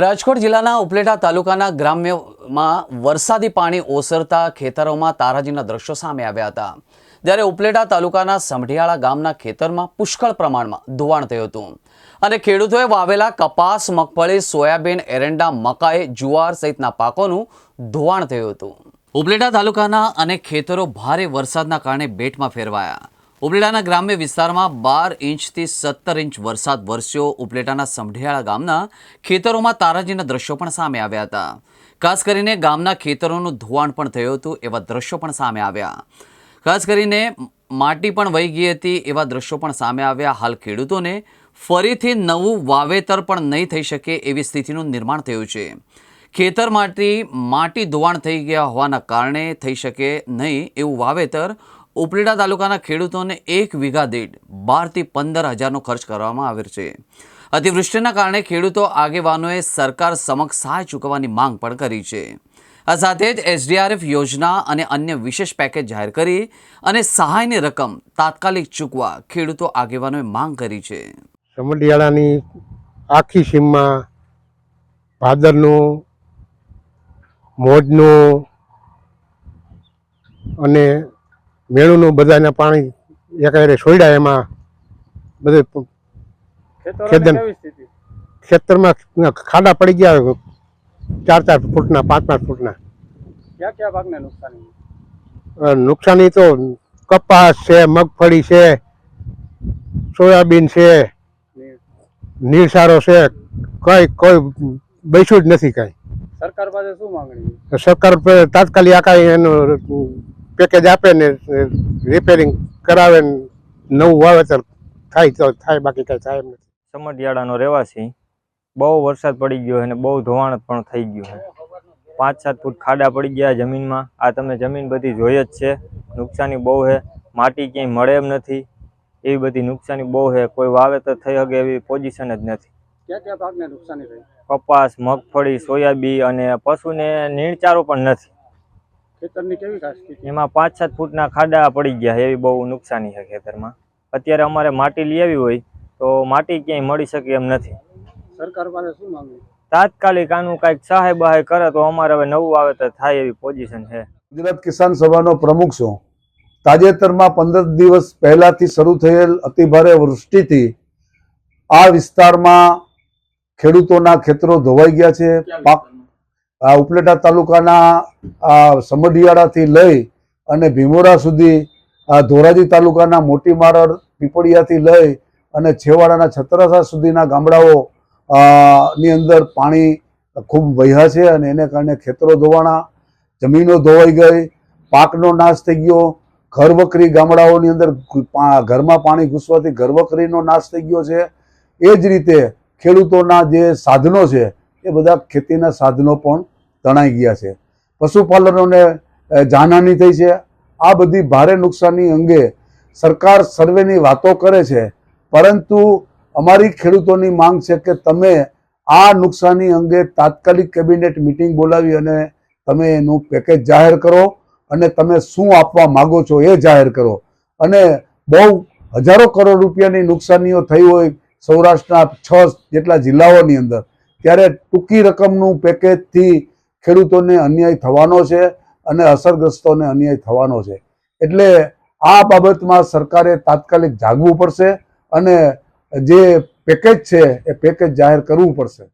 રાજકોટ જિલ્લાના ઉપલેટા તાલુકાના ગ્રામ્યમાં વરસાદી પાણી ઓસરતા ખેતરોમાં તારાજીના દ્રશ્યો સામે આવ્યા હતા. જ્યારે ઉપલેટા તાલુકાના સમઢિયાળા ગામના ખેતરમાં પુષ્કળ પ્રમાણમાં ધોવાણ થયું હતું. અને ખેડૂતોએ વાવેલા કપાસ, મગફળી, સોયાબીન, એરંડા, મકાઈ, જુવાર સહિતના પાકોનું ધોવાણ થયું હતું. ઉપલેટા તાલુકાના અનેક ખેતરો ભારે વરસાદના કારણે બેટમાં ફેરવાયા. ઉપલેટાના ગ્રામ્ય વિસ્તારમાં બાર ઇંચથી સત્તર ઇંચ વરસાદ વરસ્યો. ઉપલેટાના સમઢિયાળા ગામના ખેતરોમાં તારાજીના દ્રશ્યો પણ સામે આવ્યા હતા. ખાસ કરીને ગામના ખેતરોનું ધોવાણ પણ થયું હતું એવા દ્રશ્યો પણ સામે આવ્યા. ખાસ કરીને માટી પણ વહી ગઈ હતી એવા દ્રશ્યો પણ સામે આવ્યા. હાલ ખેડૂતોને ફરીથી નવું વાવેતર પણ નહીં થઈ શકે એવી સ્થિતિનું નિર્માણ થયું છે. ખેતરમાંથી માટી ધોવાણ થઈ ગયા હોવાના કારણે થઈ શકે નહીં એવું વાવેતર ઉપલેટા તાલુકાના ખેડૂતોને એક વીઘા દીઠ બારથી પંદર હજારનો ખર્ચ કરવામાં આવ્યો છે. અતિવૃષ્ટિના કારણે ખેડૂતો આગેવાનોએ સરકાર સમક્ષ સહાય ચૂકવવાની માંગ પણ કરી છે. આ સાથે જ એસડીઆરએફ યોજના અને અન્ય વિશેષ પેકેજ જાહેર કરી અને સહાયની રકમ તાત્કાલિક ચૂકવા ખેડૂતો આગેવાનોએ માંગ કરી છે. સમઢિયાળાની આખી સીમમાં ભાદરનું, મોજનું અને મેળુનું બધાના પાણી એકારે છોડ્યા એમાં બધું ખેતર- ખેતરમાં ખાડા પડી ગયા ચાર ચાર ફૂટના પાંચ પાંચ ફૂટના. ક્યાં ક્યાં પાકને નુકસાની? નુકસાની તો કપાસ છે મગફળી છે સોયાબીન છે નીરસારો છે કઈ કોઈ બેસ્યું જ નથી કાંઈ. સરકાર પાસે શું માંગણી સરકાર તાત્કાલિક આ કઈ એનું પેકેજ આપે ને રિપેરિંગ કરાવે ને નવું વાવેતર થાય તો થાય બાકી કાંઈ થાય એમ નથી. સમઢિયાળાનો રહેવાસી બહુ વરસાદ પડી ગયો અને બહુ ધોવાણ પણ થઈ ગયું છે. પાંચ સાત ફૂટ ખાડા પડી ગયા જમીનમાં. આ તમે જમીન બધી જોઈ જ છે. નુકસાની બહુ છે. માટી ક્યાંય મળે એમ નથી. એવી બધી નુકસાની બહુ છે. કોઈ વાવેતર થઈ શકે એવી પોઝિશન જ નથી. કપાસ મગફળી સોયાબી અને પશુને નીણચારો પણ નથી. ખેતરની કેવી ખાસ સ્થિતિ એમાં પાંચ સાત ફૂટના ખાડા પડી ગયા એવી બહુ નુકસાની છે ખેતરમાં. અત્યારે અમારે માટી લઈ આવી હોય તો માટી ક્યાંય મળી શકે એમ નથી. સરકાર પાસે શું માંગણી તાત્કાલિક આનું કાંઈક સહાય બહાય કરે તો અમારે હવે નવું વાવેતર થાય એવી પોઝિશન છે. ગુજરાત કિસાન સભાનો પ્રમુખ છું. તાજેતરમાં પંદર દિવસ પહેલાથી શરૂ થયેલ અતિભારે વૃષ્ટિથી આ વિસ્તારમાં ખેડૂતોના ખેતરો ધોવાઈ ગયા છે. પાક આ ઉપલેટા તાલુકાના આ સમઢિયાળાથી લઈ અને ભીમોરા સુધી આ ધોરાજી તાલુકાના મોટી મારડ પીપળિયાથી લઈ અને છેવાડાના છત્રસા સુધીના ગામડાઓ ની અંદર પાણી ખૂબ વહ્યા છે અને એને કારણે ખેતરો ધોવાણા, જમીનો ધોવાઈ ગઈ, પાકનો નાશ થઈ ગયો ઘરવકરી ગામડાઓની અંદર ઘરમાં પાણી ઘૂસવાથી ઘરવકરીનો નાશ થઈ ગયો છે. એ જ રીતે ખેડૂતોના જે સાધનો છે એ બધા ખેતીના સાધનો પણ તણાઈ ગયા છે. પશુપાલનોને જાનહાની થઈ છે. આ બધી ભારે નુકસાની અંગે સરકાર સર્વેની વાતો કરે છે. પરંતુ અમારી ખેડૂતોની માંગ છે કે તમે આ નુકસાની અંગે તાત્કાલિક કેબિનેટ મિટિંગ બોલાવી અને તમે એનું પેકેજ જાહેર કરો અને તમે શું આપવા માગો છો એ જાહેર કરો. અને બહુ હજારો કરોડ રૂપિયાની નુકસાનીઓ થઈ હોય સૌરાષ્ટ્રના છ જેટલા જિલ્લાઓની અંદર. ત્યારે ટૂંકી રકમનું પેકેજથી ખેડૂતોને અન્યાય થવાનો છે અને અસરગ્રસ્તોને અન્યાય થવાનો છે. એટલે આ બાબતમાં સરકારે તાત્કાલિક જાગવું પડશે અને જે પેકેજ છે એ પેકેજ જાહેર કરવું પડશે.